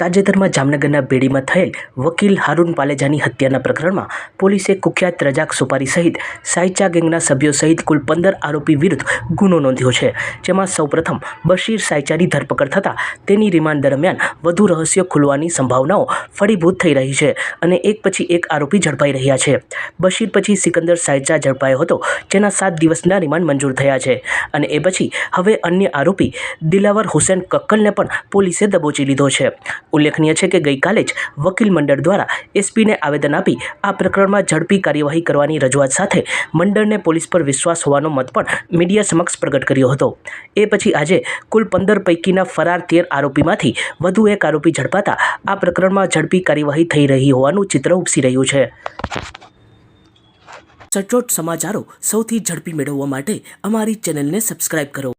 તાજેતરમાં જામનગરના બેડીમાં થયેલ વકીલ હારૂન પાલેજાની હત્યાના પ્રકરણમાં પોલીસે કુખ્યાત રજાક સુપારી સહિત સાયચા ગેંગના સભ્યો સહિત કુલ પંદર આરોપી વિરુદ્ધ ગુનો નોંધ્યો છે, જેમાં સૌપ્રથમ બશીર સાયચાની ધરપકડ થતાં તેની રિમાન્ડ દરમિયાન વધુ રહસ્યો ખુલવાની સંભાવનાઓ ફળીભૂત થઈ રહી છે અને એક પછી એક આરોપી ઝડપાઈ રહ્યા છે. બશીર પછી સિકંદર સાયચા ઝડપાયો હતો, જેના સાત દિવસના રિમાન્ડ મંજૂર થયા છે અને એ પછી હવે અન્ય આરોપી દિલાવર હુસેન કક્કલને પણ પોલીસે દબોચી લીધો છે. ઉલ્લેખનીય છે કે ગઈકાલે જ વકીલ મંડળ દ્વારા એસપીને આવેદન આપી આ પ્રકરણમાં ઝડપી કાર્યવાહી કરવાની રજૂઆત સાથે મંડળને પોલીસ પર વિશ્વાસ હોવાનો મત પણ મીડિયા સમક્ષ પ્રગટ કર્યો હતો. એ પછી આજે કુલ પંદર પૈકીના ફરાર તેર આરોપીમાંથી વધુ એક આરોપી ઝડપાતા આ પ્રકરણમાં ઝડપી કાર્યવાહી થઈ રહી હોવાનું ચિત્ર ઉપસી રહ્યું છે. સચોટ સમાચારો સૌથી ઝડપી મેળવવા માટે અમારી ચેનલને સબસ્ક્રાઇબ કરો.